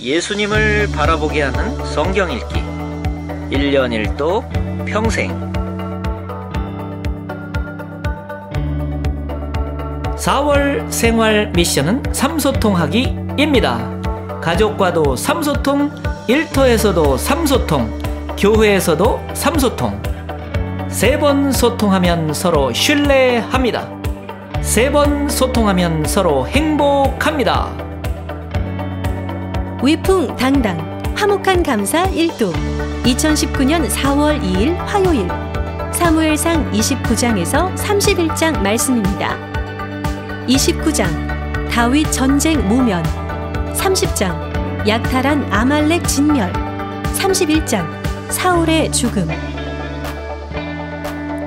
예수님을 바라보게 하는 성경 읽기 1년 1도 평생 4월 생활 미션은 삼소통하기입니다. 가족과도 삼소통, 일터에서도 삼소통, 교회에서도 삼소통. 세 번 소통하면 서로 신뢰합니다. 세 번 소통하면 서로 행복합니다. 위풍당당 화목한 감사 1도 2019년 4월 2일 화요일 사무엘상 29장에서 31장 말씀입니다. 29장 다윗 전쟁 모면 30장 약탈한 아말렉 진멸 31장 사울의 죽음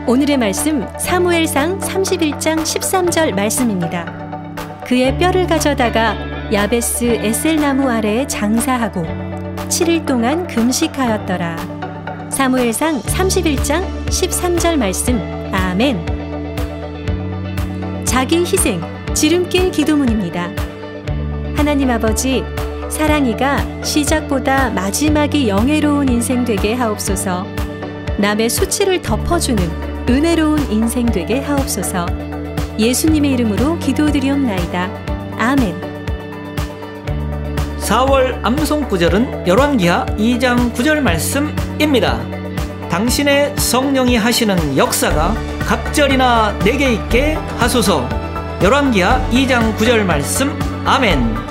오늘의 말씀 사무엘상 31장 13절 말씀입니다. 그의 뼈를 가져다가 야베스 에셀나무 아래에 장사하고 7일 동안 금식하였더라. 사무엘상 31장 13절 말씀. 아멘. 자기 희생 지름길 기도문입니다. 하나님 아버지 사랑이가 시작보다 마지막이 영예로운 인생 되게 하옵소서. 남의 수치를 덮어주는 은혜로운 인생 되게 하옵소서. 예수님의 이름으로 기도드리옵나이다. 아멘. 4월 암송 구절은 열왕기하 2장 9절 말씀입니다. 당신의 성령이 하시는 역사가 각절이나 내게 있게 하소서. 열왕기하 2장 9절 말씀. 아멘.